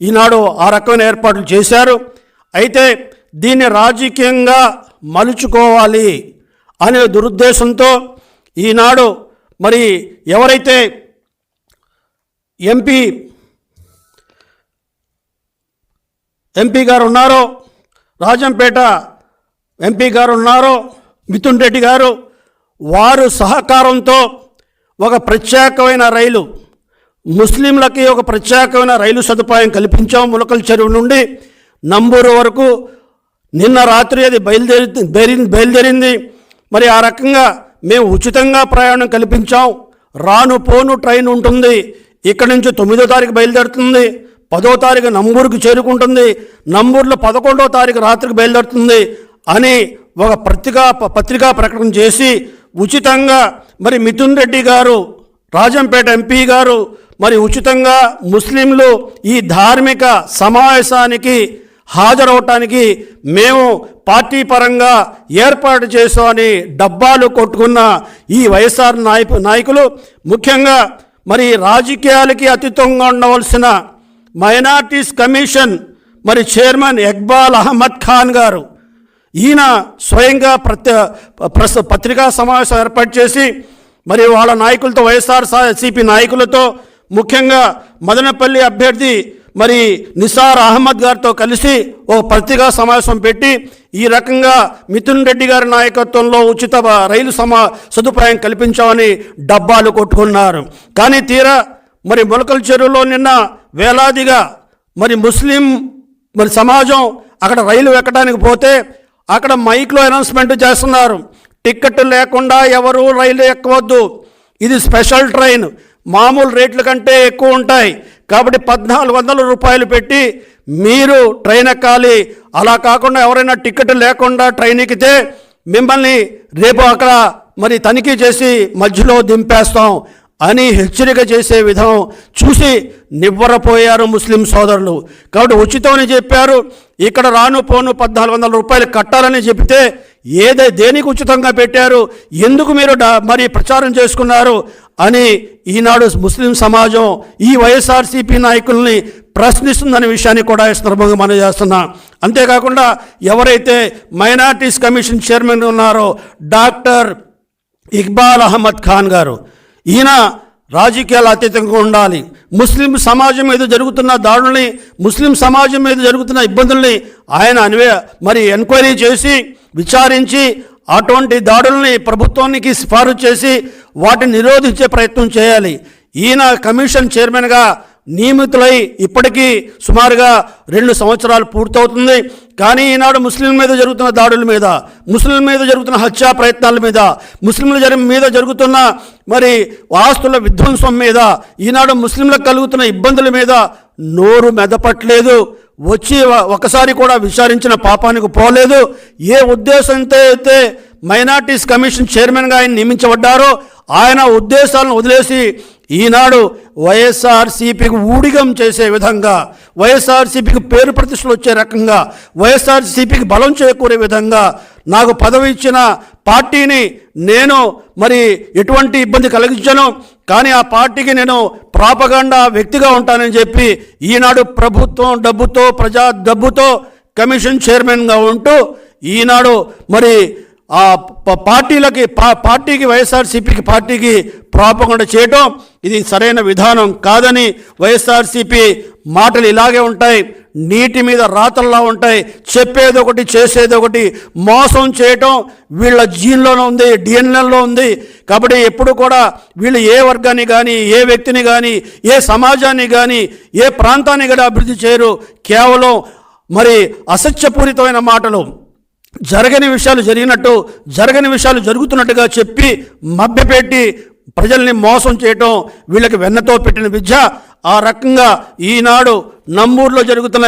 ఈనాడు ఆ రకమైన ఏర్పాట్లు చేశారు. అయితే దీన్ని రాజకీయంగా మలుచుకోవాలి అనే దురుద్దేశంతో ఈనాడు మరి ఎవరైతే ఎంపీ ఎంపీ గారు ఉన్నారో రాజంపేట ఎంపీ గారు ఉన్నారో మిథున్ రెడ్డి గారు వారు సహకారంతో ఒక ప్రత్యేకమైన రైలు ముస్లింలకి ఒక ప్రత్యేకమైన రైలు సదుపాయం కల్పించాం ములకల చెరువు నుండి. నంబూరు వరకు నిన్న రాత్రి అది బయలుదేరి బయలుదేరింది. మరి ఆ రకంగా మేము ఉచితంగా ప్రయాణం కల్పించాం. రాను పోను ట్రైన్ ఉంటుంది. ఇక్కడి నుంచి తొమ్మిదో తారీఖు బయలుదేరుతుంది. పదో తారీఖు నంబూరుకు చేరుకుంటుంది. నంబూరులో పదకొండవ తారీఖు రాత్రికి బయలుదేరుతుంది అని ఒక పత్రికా పత్రికా ప్రకటన చేసి ఉచితంగా మరి మిథున్ రెడ్డి గారు రాజంపేట ఎంపీ గారు మరి ఉచితంగా ముస్లింలు ఈ ధార్మిక సమావేశానికి హాజరవటానికి మేము పార్టీ పరంగా ఏర్పాటు చేసామని డబ్బాలు కొట్టుకున్న ఈ వైఎస్ఆర్ నాయకు నాయకులు. ముఖ్యంగా మరి రాజకీయాలకి అతీతంగా ఉండవలసిన మైనార్టీస్ కమిషన్ మరి చైర్మన్ ఇక్బాల్ అహ్మద్ ఖాన్ గారు ఈయన స్వయంగా ప్రత్య ప్రస్ పత్రికా సమావేశం ఏర్పాటు చేసి మరి వాళ్ళ నాయకులతో వైఎస్ఆర్ సిపి నాయకులతో ముఖ్యంగా మదనపల్లి అభ్యర్థి మరి నిసార్ అహ్మద్ గారితో కలిసి ఓ పత్రికా సమావేశం పెట్టి ఈ రకంగా మిథున్ రెడ్డి గారి నాయకత్వంలో ఉచిత రైలు సమా సదుపాయం కల్పించామని డబ్బాలు కొట్టుకున్నారు. కానీ తీరా మరి మొలకల చెరువులో నిన్న వేలాదిగా మరి ముస్లిం మరి సమాజం అక్కడ రైలు ఎక్కడానికి పోతే అక్కడ మైక్లో అనౌన్స్మెంట్ చేస్తున్నారు. టికెట్ లేకుండా ఎవరు రైలు ఎక్కవద్దు. ఇది స్పెషల్ ట్రైన్. మామూలు రేట్ల కంటే ఎక్కువ ఉంటాయి. కాబట్టి పద్నాలుగు వందల రూపాయలు పెట్టి మీరు ట్రైన్ ఎక్కాలి. అలా కాకుండా ఎవరైనా టికెట్ లేకుండా ట్రైన్ ఎక్కితే మిమ్మల్ని రేపు అక్కడ మరి తనిఖీ చేసి మధ్యలో దింపేస్తాం అని హెచ్చరిక చేసే విధం చూసి నివ్వరపోయారు ముస్లిం సోదరులు. కాబట్టి ఉచితమని చెప్పారు. ఇక్కడ రాను పోను పద్నాలుగు వందల రూపాయలు కట్టాలని చెబితే ఏదే దేనికి ఉచితంగా పెట్టారు? ఎందుకు మీరు మరి ప్రచారం చేసుకున్నారు? అని ఈనాడు ముస్లిం సమాజం ఈ వైఎస్ఆర్సీపీ నాయకుల్ని ప్రశ్నిస్తుందనే విషయాన్ని కూడా ఈ సందర్భంగా మనం చేస్తున్నా. అంతేకాకుండా ఎవరైతే మైనార్టీస్ కమిషన్ చైర్మన్ ఉన్నారో డాక్టర్ ఇక్బాల్ అహ్మద్ ఖాన్ గారు ఈయన రాజకీయాలు అతీతంగా ఉండాలి. ముస్లిం సమాజం మీద జరుగుతున్న దాడుల్ని ముస్లిం సమాజం మీద జరుగుతున్న ఇబ్బందుల్ని ఆయన అన్వే మరి ఎంక్వైరీ చేసి విచారించి అటువంటి దాడుల్ని ప్రభుత్వానికి సిఫారసు చేసి వాటిని నిరోధించే ప్రయత్నం చేయాలి. ఈయన కమిషన్ చైర్మన్గా నియమితులై ఇప్పటికీ సుమారుగా రెండు సంవత్సరాలు పూర్తవుతుంది. కానీ ఈనాడు ముస్లింల మీద జరుగుతున్న దాడుల మీద ముస్లింల మీద జరుగుతున్న హత్యా ప్రయత్నాల మీద ముస్లింల జరి మీద జరుగుతున్న మరి ఆస్తుల విధ్వంసం మీద ఈనాడు ముస్లింలకు కలుగుతున్న ఇబ్బందుల మీద నోరు మెదపట్లేదు. వచ్చి ఒకసారి కూడా విచారించిన పాపానికి పోలేదు. ఏ ఉద్దేశంతో అయితే మైనార్టీస్ కమిషన్ చైర్మన్గా ఆయన నియమించబడ్డారో ఆయన ఉద్దేశాలను వదిలేసి ఈనాడు వైఎస్ఆర్సీపీకి ఊడిగం చేసే విధంగా వైఎస్ఆర్సీపీకి పేరు ప్రతిష్టలు వచ్చే రకంగా వైఎస్ఆర్సీపీకి బలం చేకూరే విధంగా నాకు పదవి ఇచ్చిన పార్టీని నేను మరి ఎటువంటి ఇబ్బంది కలిగించను. కానీ ఆ పార్టీకి నేను ప్రాపగండా వ్యక్తిగా ఉంటానని చెప్పి ఈనాడు ప్రభుత్వం డబ్బుతో ప్రజా డబ్బుతో కమిషన్ చైర్మన్గా ఉంటూ ఈనాడు మరి ఆ పార్టీలకి పా- పార్టీకి వైఎస్ఆర్సీపీకి పార్టీకి ప్రాపకుండా చేయటం ఇది సరైన విధానం కాదని వైఎస్ఆర్సీపీ మాటలు ఇలాగే ఉంటాయి. నీటి మీద రాతల్లా ఉంటాయి. చెప్పేది ఒకటి చేసేది ఒకటి మోసం చేయటం వీళ్ళ జీన్లోనే ఉంది డిఎన్ఎల్లో ఉంది. కాబట్టి ఎప్పుడు కూడా వీళ్ళు ఏ వర్గాన్ని కానీ ఏ వ్యక్తిని కానీ ఏ సమాజాన్ని కానీ ఏ ప్రాంతాన్ని కూడా అభివృద్ధి చేయరు. కేవలం మరి అసత్యపూరితమైన మాటలు. జరగని విషయాలు జరిగినట్టు జరగని విషయాలు జరుగుతున్నట్టుగా చెప్పి మభ్యపెట్టి ప్రజల్ని మోసం చేయటం వీళ్ళకి వెన్నతో పెట్టిన విద్య ఆ రకంగా ఈనాడు నమ్మూరులో జరుగుతున్న